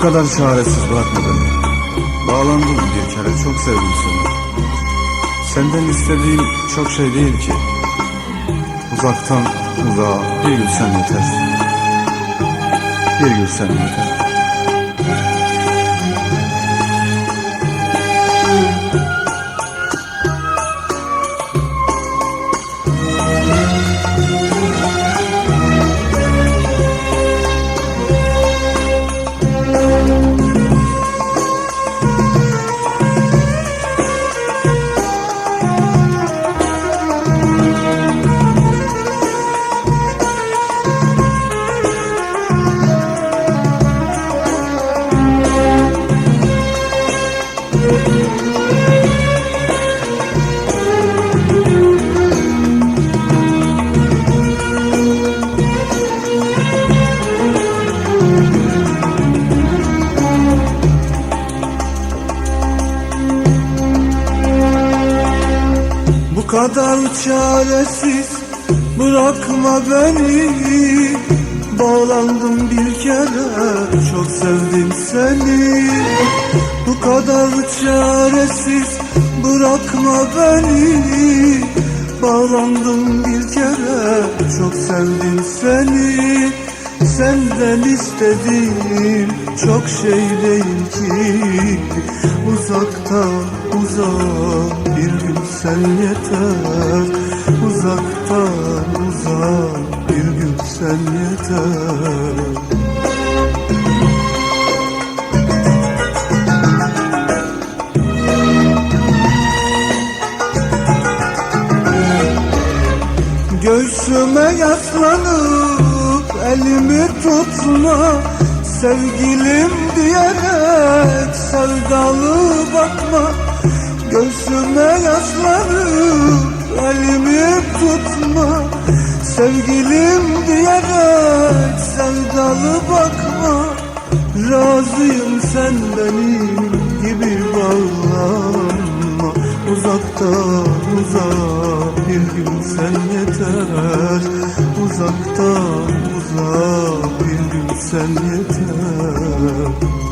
kadar çaresiz bırakma beni. Bağlandım bir kere çok sevdim seni. Senden istediğim çok şey değil ki. Uzaktan uzağa bir gülsen yeter. Bir gülsen yeter. Kadar çaresiz. Bırakma beni. Bağlandım bir kere. Çok sevdim seni. Bu kadar çaresiz. Bırakma beni. Bağlandım bir kere. Çok sevdim seni Senden istediğim çok şey değil ki. Uzaktan uzağa bir gün sen yeter. Uzaktan uzağa bir gün sen yeter. Göğsüme yaslanıp elimi tutma Sevgilim diyerek sevdalı bakma. Göğsüme yaslanıp elimi tutma Sevgilim diyerek sevdalı bakma. Razıyım sen benim gibi bağlanma. Uzaktan uzağa bir gün sen yeter. Uzaktan uzağa bir gün sen yeter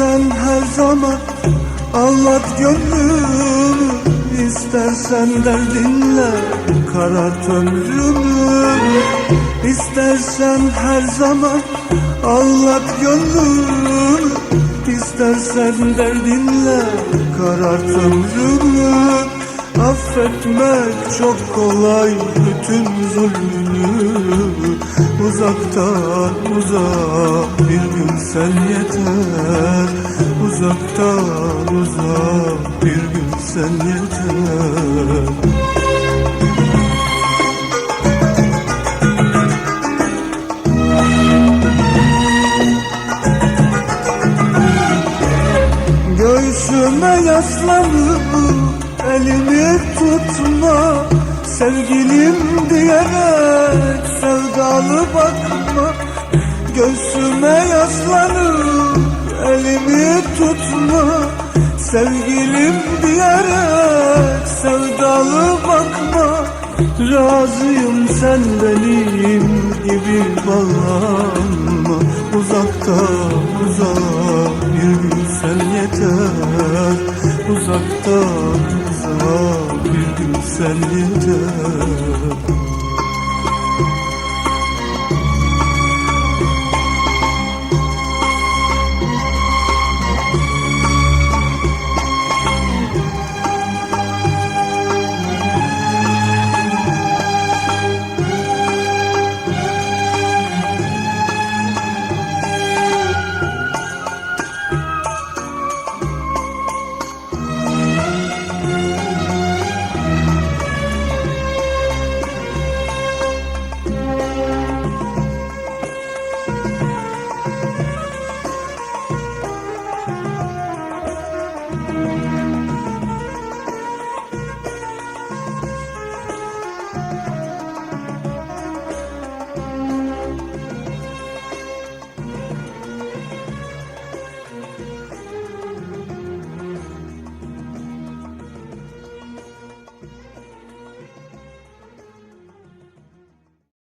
İstersen her zaman anlat gönlümü. İstersen derdinle karart ömrümü İstersen her zaman anlat gönlümü. İstersen derdinle karart ömrümü Affetmek çok kolay bütün zulmünü. Uzaktan uzağa bir gün sen yeter. Uzaktan uzağa bir gün sen yeter. Göğsüme yaslanıp Sevgilim diyerek sevdalı bakma Göğsüme yaslanıp elimi tutma. Sevgilim diyerek sevdalı bakma Razıyım sen benim gibi bağlanma. Uzaktan uzağa bir gün sen yeter Uzaktan uzağa bir